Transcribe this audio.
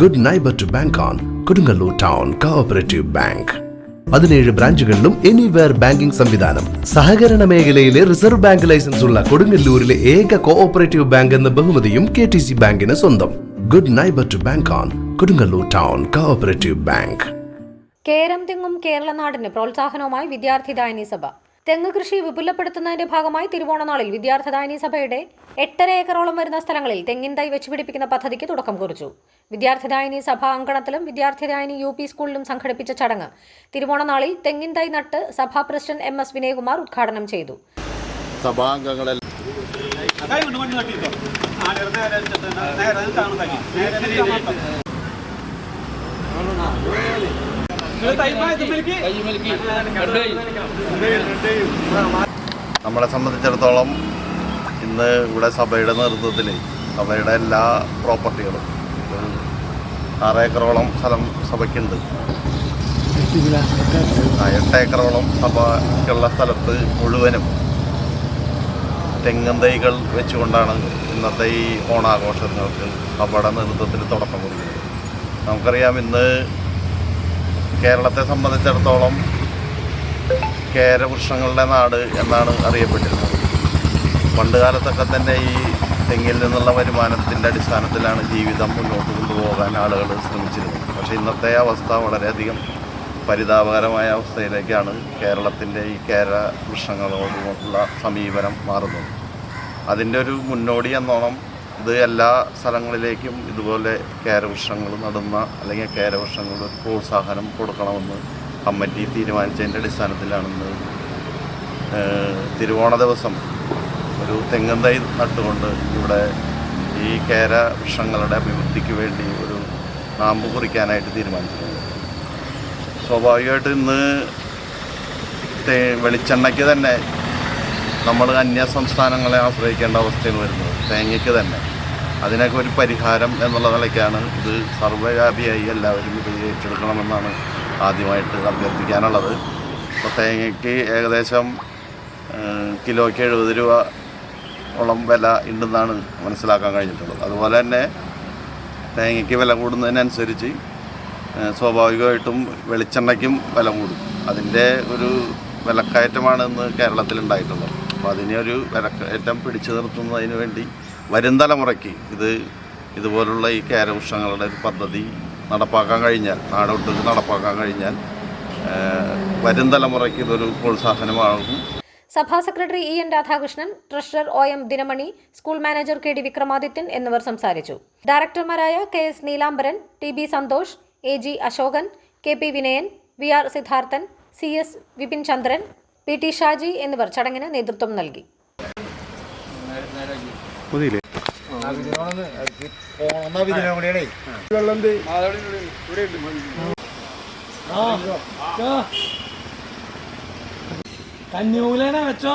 Good neighbour to bank on Kodungallur town cooperative bank പതിനേഴ് ബ്രാഞ്ചുകളിലും anywhere banking സംവിധാനം. സഹകരണ മേഖലയിലെ റിസർവ് ബാങ്ക് ലൈസൻസ് ഉള്ള കൊടുങ്ങല്ലൂരിലെ ഏക കോഓപ്പറേറ്റീവ് ബാങ്ക് എന്ന ബഹുമതിയും കെ ടി സി ബാങ്കിന് സ്വന്തം. Good neighbour to bank on Kodungallur town cooperative bank കേരം തെങ്ങും കേരള നാടിന് പ്രോത്സാഹനവുമായി വിദ്യാർത്ഥിദായനി സഭ തെങ്ങ് കൃഷി വിപുലപ്പെടുത്തുന്നതിന്റെ ഭാഗമായി തിരുവോണനാളിൽ വിദ്യാർത്ഥിദായനി സഭയുടെ എട്ടര ഏക്കറോളം വരുന്ന സ്ഥലങ്ങളിൽ തെങ്ങിൻ തൈ വെച്ചുപിടിപ്പിക്കുന്ന പദ്ധതിക്ക് തുടക്കം കുറിച്ചു. വിദ്യാർത്ഥിദായനി സഭ അങ്കണത്തിലും വിദ്യാർത്ഥിദായനി യു പി സ്കൂളിലും സംഘടിപ്പിച്ച ചടങ്ങ് തിരുവോണനാളിൽ തെങ്ങിൻ തൈ നട്ട് സഭാ പ്രസിഡന്റ് എം എസ് വിനയകുമാർ ഉദ്ഘാടനം ചെയ്തു. സഭാംഗങ്ങളെ നമ്മളെ സംബന്ധിച്ചിടത്തോളം ഇന്ന് ഇവിടെ സഭയുടെ നേതൃത്വത്തിൽ സഭയുടെ എല്ലാ പ്രോപ്പർട്ടികളും ആറ് ഏക്കറോളം സ്ഥലം സഭയ്ക്കുണ്ട്. ആ എട്ട് ഏക്കറോളം സഭയ്ക്കുള്ള സ്ഥലത്ത് മുഴുവനും തെങ്ങൻ തൈകൾ വെച്ചുകൊണ്ടാണ് ഇന്നത്തെ ഈ ഓണാഘോഷങ്ങൾക്ക് സഭയുടെ നേതൃത്വത്തിൽ തുടക്കം കുറിക്കുന്നത്. നമുക്കറിയാം ഇന്ന് കേരളത്തെ സംബന്ധിച്ചിടത്തോളം കേരവൃക്ഷങ്ങളുടെ നാട് എന്നാണ് അറിയപ്പെട്ടിരുന്നത്. പണ്ട് കാലത്തൊക്കെ തന്നെ ഈ തെങ്ങിൽ നിന്നുള്ള വരുമാനത്തിന്റെ അടിസ്ഥാനത്തിലാണ് ജീവിതം മുന്നോട്ട് കൊണ്ടുപോകാൻ ആളുകൾ ശ്രമിച്ചിരുന്നത്. പക്ഷേ ഇന്നത്തെ അവസ്ഥ വളരെയധികം പരിതാപകരമായ അവസ്ഥയിലേക്കാണ് കേരളത്തിന്റെ ഈ കേര വൃക്ഷങ്ങളോടുള്ള സമീപനം മാറുന്നത്. അതിന്റെ ഒരു മുന്നോടി എന്നോണം ഇത് എല്ലാ സ്ഥലങ്ങളിലേക്കും ഇതുപോലെ കേരവൃക്ഷങ്ങൾ നടുന്ന അല്ലെങ്കിൽ കേരവൃക്ഷങ്ങളുടെ ഒരു പ്രോത്സാഹനം കൊടുക്കണമെന്ന് കമ്മിറ്റി തീരുമാനിച്ചതിന്റെ അടിസ്ഥാനത്തിലാണെന്ന് തിരുവോണ ദിവസം ഒരു തെങ്ങും തൈ നട്ടുകൊണ്ട് ഇവിടെ ഈ കേര വൃക്ഷങ്ങളുടെ അഭിവൃദ്ധിക്ക് വേണ്ടി ഒരു നാമ്പ് കുറിക്കാനായിട്ട് തീരുമാനിച്ചിട്ടുണ്ട്. സ്വാഭാവികമായിട്ട് ഇന്ന് വെളിച്ചെണ്ണയ്ക്ക് തന്നെ നമ്മൾ അന്യസംസ്ഥാനങ്ങളെ ആശ്രയിക്കേണ്ട അവസ്ഥയാണ് വരുന്നത്. തേങ്ങയ്ക്ക് തന്നെ. അതിനൊക്കെ ഒരു പരിഹാരം എന്നുള്ള നിലയ്ക്കാണ് ഇത് സർവവ്യാപിയായി എല്ലാവരും ഇത് ഏറ്റെടുക്കണമെന്നാണ് ആദ്യമായിട്ട് അഭ്യർത്ഥിക്കാനുള്ളത്. അപ്പോൾ തേങ്ങയ്ക്ക് ഏകദേശം കിലോയ്ക്ക് എഴുപത് രൂപ ഓളം വില ഉണ്ടെന്നാണ് മനസ്സിലാക്കാൻ കഴിഞ്ഞിട്ടുള്ളത്. അതുപോലെ തന്നെ തേങ്ങയ്ക്ക് വില കൂടുന്നതിനനുസരിച്ച് സ്വാഭാവികമായിട്ടും വെളിച്ചെണ്ണയ്ക്കും വില കൂടും. അതിന്റെ ഒരു വിലക്കയറ്റമാണ് ഇന്ന് കേരളത്തിലുണ്ടായിട്ടുള്ളത് അപ്പോൾ അതിനെ ഒരു വിലക്കയറ്റം പിടിച്ചു നിർത്തുന്നതിന് വേണ്ടി വരും തലമുറയ്ക്ക് ഇത് ഇതുപോലുള്ള ഈ കേരവൃക്ഷങ്ങളുടെ ഒരു പദ്ധതി നടപ്പാക്കാൻ കഴിഞ്ഞാൽ നാടൊട്ടുക്ക് നടപ്പാക്കാൻ കഴിഞ്ഞാൽ വരും തലമുറയ്ക്ക് ഇതൊരു പ്രോത്സാഹനമാകും. സഭാ secretary E N Radhakrishnan treasurer O M Dinamani school manager K D Vikramadithyan എന്നിവർ സംസാരിച്ചു. ഡയറക്ടർമാരായ K S Neelambaran T B Santhosh A G Ashokan K P Vinayan V R Sidharthan C S Vipin Chandran P T Shaji എന്നിവർ ചടങ്ങിന് നേതൃത്വം നൽകി. കന്യൂലേനെ വെച്ചോ.